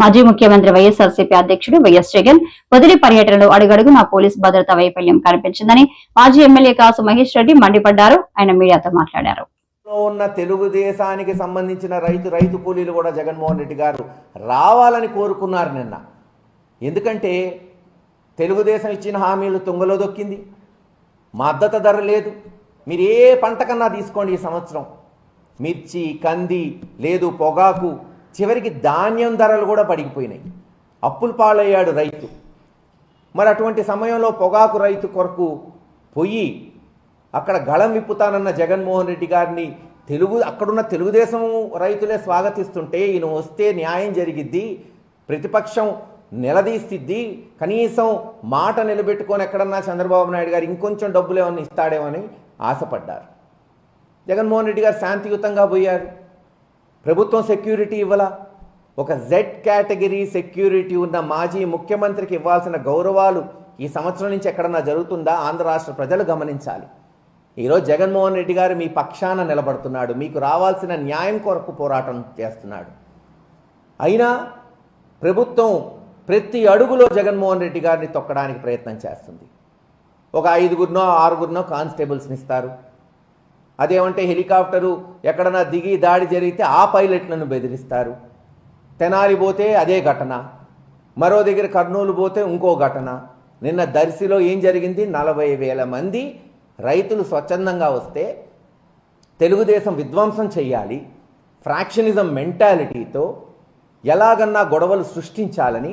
మాజీ ముఖ్యమంత్రి వైఎస్ఆర్సీపీ అధ్యక్షుడు వైఎస్ జగన్ వదిలి పర్యటనలో అడుగడుగునా పోలీస్ భద్రతా వైఫల్యం కనిపించిందని మాజీ ఎమ్మెల్యే కాసు మహేష్ రెడ్డి మండిపడ్డారు. ఆయన మీడియాతో మాట్లాడారు. ఉన్న తెలుగుదేశానికి సంబంధించిన రైతు రైతు కూలీలు కూడా జగన్మోహన్ రెడ్డి గారు రావాలని కోరుకున్నారు నిన్న. ఎందుకంటే తెలుగుదేశం ఇచ్చిన హామీలు తుంగలో దొక్కింది. మద్దతు ధర లేదు. మీరు ఏ పంట కన్నా తీసుకోండి ఈ సంవత్సరం. మిర్చి కంది లేదు పొగాకు చివరికి ధాన్యం ధరలు కూడా పడిగిపోయినాయి. అప్పులు పాలయ్యాడు రైతు. మరి అటువంటి సమయంలో పొగాకు రైతు కొరకు పొయ్యి అక్కడ గళం విప్పుతానన్న జగన్మోహన్ రెడ్డి గారిని తెలుగు అక్కడున్న తెలుగుదేశం రైతులే స్వాగతిస్తుంటే ఈయన వస్తే న్యాయం జరిగిద్ది ప్రతిపక్షం నిలదీస్తుంది కనీసం మాట నిలబెట్టుకొని ఎక్కడన్నా చంద్రబాబు నాయుడు గారు ఇంకొంచెం డబ్బులు ఏమన్నా ఇస్తాడేమని ఆశపడ్డారు. జగన్మోహన్ రెడ్డి గారు శాంతియుతంగా పోయారు. ప్రభుత్వం సెక్యూరిటీ ఇవ్వలా? ఒక జెడ్ కేటగిరీ సెక్యూరిటీ ఉన్న మాజీ ముఖ్యమంత్రికి ఇవ్వాల్సిన గౌరవాలు ఈ సంవత్సరం నుంచి ఎక్కడన్నా జరుగుతుందా? ఆంధ్ర రాష్ట్ర ప్రజలు గమనించాలి. ఈరోజు జగన్మోహన్ రెడ్డి గారు మీ పక్షాన నిలబడుతున్నాడు. మీకు రావాల్సిన న్యాయం కొరకు పోరాటం చేస్తున్నాడు. అయినా ప్రభుత్వం ప్రతి అడుగులో జగన్మోహన్ రెడ్డి గారిని తొక్కడానికి ప్రయత్నం చేస్తుంది. ఒక ఐదుగురినో ఆరుగురినో కానిస్టేబుల్స్ని ఇస్తారు. అదేమంటే హెలికాప్టరు ఎక్కడన్నా దిగి దాడి జరిగితే ఆ పైలట్లను బెదిరిస్తారు. తెనాలి పోతే అదే ఘటన. మరో దగ్గర కర్నూలు పోతే ఇంకో ఘటన. నిన్న దర్శిలో ఏం జరిగింది? నలభై వేల మంది రైతులు స్వచ్ఛందంగా వస్తే తెలుగుదేశం విధ్వంసం చేయాలి ఫ్రాక్షనిజం మెంటాలిటీతో ఎలాగన్నా గొడవలు సృష్టించాలని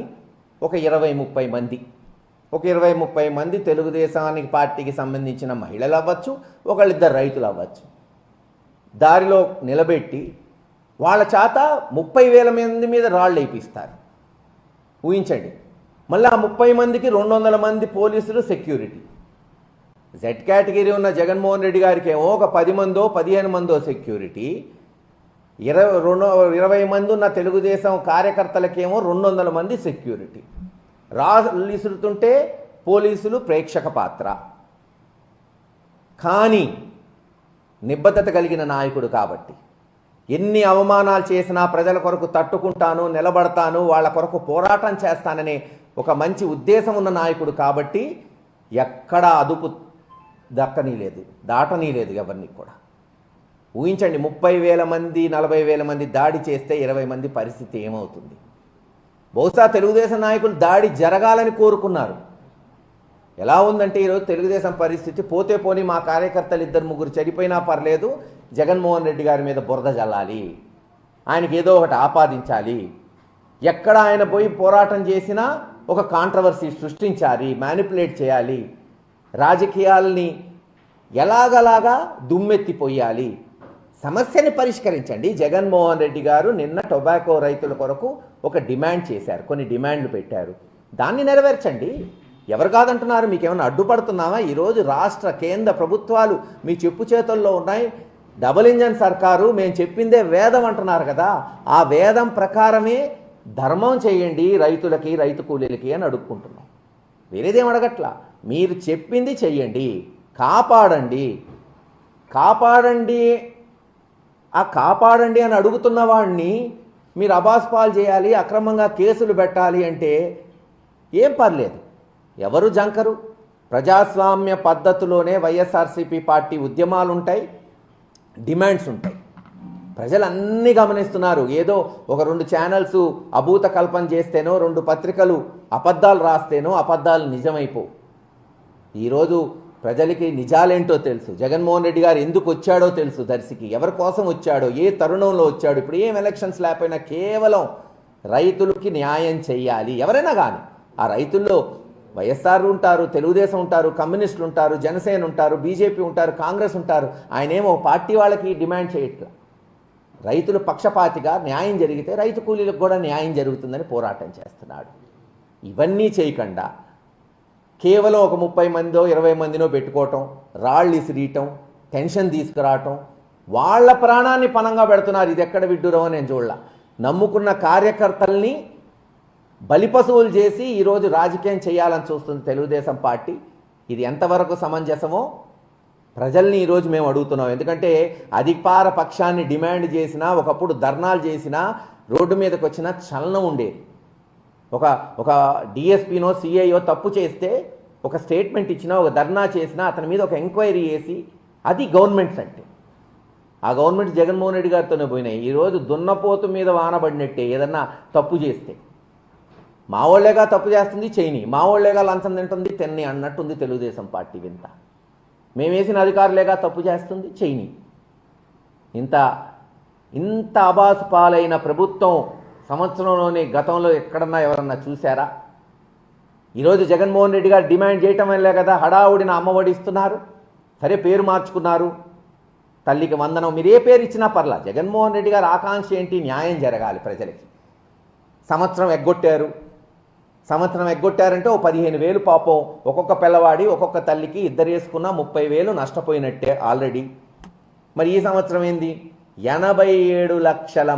ఒక ఇరవై ముప్పై మంది ఒక ఇరవై ముప్పై మంది తెలుగుదేశానికి పార్టీకి సంబంధించిన మహిళలు అవ్వచ్చు ఒకళ్ళిద్దరు రైతులు అవ్వచ్చు. దారిలో నిలబెట్టి వాళ్ళ చేత ముప్పై వేల మంది మీద రాళ్ళు వేయిస్తారు ఊహించండి. మళ్ళీ ఆ ముప్పై మందికి రెండు వందల మంది పోలీసులు సెక్యూరిటీ. జెడ్ కేటగిరీ ఉన్న జగన్మోహన్ రెడ్డి గారికి ఏమో ఒక పది మందో పదిహేను మందో సెక్యూరిటీ. ఇరవై రెండు ఇరవై మంది ఉన్న తెలుగుదేశం కార్యకర్తలకేమో రెండు వందల మంది సెక్యూరిటీ. రాలిసురుతుంటే పోలీసులు ప్రేక్షక పాత్ర. కానీ నిబద్ధత కలిగిన నాయకుడు కాబట్టి. ఎన్ని అవమానాలు చేసినా ప్రజల కొరకు తట్టుకుంటాను నిలబడతాను వాళ్ళ కొరకు పోరాటం చేస్తాననే ఒక మంచి ఉద్దేశం ఉన్న నాయకుడు కాబట్టి ఎక్కడా అదుపు దక్కనీ లేదు దాటనీ లేదు ఎవరిని కూడా. ఊహించండి ముప్పై వేల మంది నలభై వేల మంది దాడి చేస్తే ఇరవై మంది పరిస్థితి ఏమవుతుంది? బహుశా తెలుగుదేశం నాయకులు దాడి జరగాలని కోరుకున్నారు. ఎలా ఉందంటే ఈరోజు తెలుగుదేశం పరిస్థితి పోతే పోని మా కార్యకర్తలు ఇద్దరు ముగ్గురు చనిపోయినా పర్లేదు జగన్మోహన్ రెడ్డి గారి మీద బురద జల్లాలి. ఆయనకి ఏదో ఒకటి ఆపాదించాలి. ఎక్కడ ఆయన పోయి పోరాటం చేసినా ఒక కాంట్రవర్సీ సృష్టించాలి మ్యానిపులేట్ చేయాలి. రాజకీయాల్ని ఎలాగలాగా దుమ్మెత్తిపోయాలి. సమస్యని పరిష్కరించండి. జగన్మోహన్ రెడ్డి గారు నిన్న టొబాకో రైతుల కొరకు ఒక డిమాండ్ చేశారు. కొన్ని డిమాండ్లు పెట్టారు. దాన్ని నెరవేర్చండి. ఎవరు కాదంటున్నారు? మీకు ఏమైనా అడ్డుపడుతున్నామా ఈరోజు రాష్ట్ర కేంద్ర ప్రభుత్వాలు మీ చెప్పు చేతుల్లో ఉన్నాయి. డబుల్ ఇంజన్ సర్కారు మేము చెప్పిందే వేదం అంటున్నారు కదా. ఆ వేదం ప్రకారమే ధర్మం చేయండి రైతులకి రైతు కూలీలకి అని అడుక్కుంటున్నాం. వేరేదేం అడగట్లా? మీరు చెప్పింది చెయ్యండి. కాపాడండి. కాపాడండి ఆ కాపాడండి అని అడుగుతున్న వాడిని మీరు అబాస్పాలు చేయాలి అక్రమంగా కేసులు పెట్టాలి అంటే ఏం పర్లేదు. ఎవరు జంకరు? ప్రజాస్వామ్య పద్ధతిలోనే వైఎస్ఆర్సీపీ పార్టీ ఉద్యమాలు ఉంటాయి డిమాండ్స్ ఉంటాయి ప్రజలు అన్నీ గమనిస్తున్నారు. ఏదో ఒక రెండు ఛానల్స్ అభూత కల్పన చేస్తేనో రెండు పత్రికలు అబద్ధాలు రాస్తేనో అబద్ధాలు నిజమైపోవు. ఈరోజు ప్రజలకి నిజాలేంటో తెలుసు. జగన్మోహన్ రెడ్డి గారు ఎందుకు వచ్చాడో తెలుసు దర్శికి. ఎవరి కోసం వచ్చాడో ఏ తరుణంలో వచ్చాడు ఇప్పుడు ఏం ఎలక్షన్స్ లేకపోయినా కేవలం రైతులకి న్యాయం చేయాలి ఎవరైనా కానీ ఆ రైతుల్లో వైఎస్ఆర్ ఉంటారు తెలుగుదేశం ఉంటారు కమ్యూనిస్టులు ఉంటారు జనసేన ఉంటారు బీజేపీ ఉంటారు కాంగ్రెస్ ఉంటారు. ఆయనేమో పార్టీ వాళ్ళకి డిమాండ్ చేయట్లా. రైతులు పక్షపాతిగా న్యాయం జరిగితే రైతు కూలీలకు కూడా న్యాయం జరుగుతుందని పోరాటం చేస్తున్నాడు. ఇవన్నీ చేయకుండా కేవలం ఒక ముప్పై మందో ఇరవై మందినో పెట్టుకోవటం రాళ్ళు ఇసిరీయటం టెన్షన్ తీసుకురావటం వాళ్ళ ప్రాణాన్ని పణంగా పెడుతున్నారు. ఇది ఎక్కడ విడ్డూరం నేను చూడలా. నమ్ముకున్న కార్యకర్తల్ని బలిపశువులు చేసి ఈరోజు రాజకీయం చేయాలని చూస్తుంది తెలుగుదేశం పార్టీ. ఇది ఎంతవరకు సమంజసమో ప్రజల్ని ఈరోజు మేము అడుగుతున్నాం. ఎందుకంటే అధికార పక్షాన్ని డిమాండ్ చేసినా ఒకప్పుడు ధర్నాలు చేసినా రోడ్డు మీదకి వచ్చిన చలనం ఉండేది. ఒక ఒక డిఎస్పీనో సిఐఓ తప్పు చేస్తే ఒక స్టేట్మెంట్ ఇచ్చినా ఒక ధర్నా చేసినా అతని మీద ఒక ఎంక్వైరీ చేసి అది గవర్నమెంట్స్ అంటే ఆ గవర్నమెంట్ జగన్మోహన్ రెడ్డి గారితోనే పోయినాయి. ఈరోజు దున్నపోతు మీద వానబడినట్టే ఏదన్నా తప్పు చేస్తే. మావోళ్ళేగా తప్పు చేస్తుంది చేయని. మావోళ్ళేగా లంచం తింటుంది తెన్ని అన్నట్టుంది తెలుగుదేశం పార్టీ వింత. మేమేసిన అధికారులేగా తప్పు చేస్తుంది చేయని. ఇంత ఇంత అబాసు పాలైన ప్రభుత్వం సంవత్సరంలోనే గతంలో ఎక్కడన్నా ఎవరన్నా చూశారా? ఈరోజు జగన్మోహన్ రెడ్డి గారు డిమాండ్ చేయటం వల్లే కదా హడావుడిని అమ్మఒడి ఇస్తున్నారు. సరే పేరు మార్చుకున్నారు. తల్లికి వందనం మీరు ఏ పేరు ఇచ్చినా పర్లా. జగన్మోహన్ రెడ్డి గారు ఆకాంక్ష ఏంటి? న్యాయం జరగాలి ప్రజలకి. సంవత్సరం ఎగ్గొట్టారు. సంవత్సరం ఎగ్గొట్టారంటే ఓ పదిహేను వేలు పాపం. ఒక్కొక్క పిల్లవాడి ఒక్కొక్క తల్లికి ఇద్దరు వేసుకున్న ముప్పై వేలు నష్టపోయినట్టే ఆల్రెడీ. మరి ఈ సంవత్సరం ఏంది? ఎనభై ఏడు లక్షల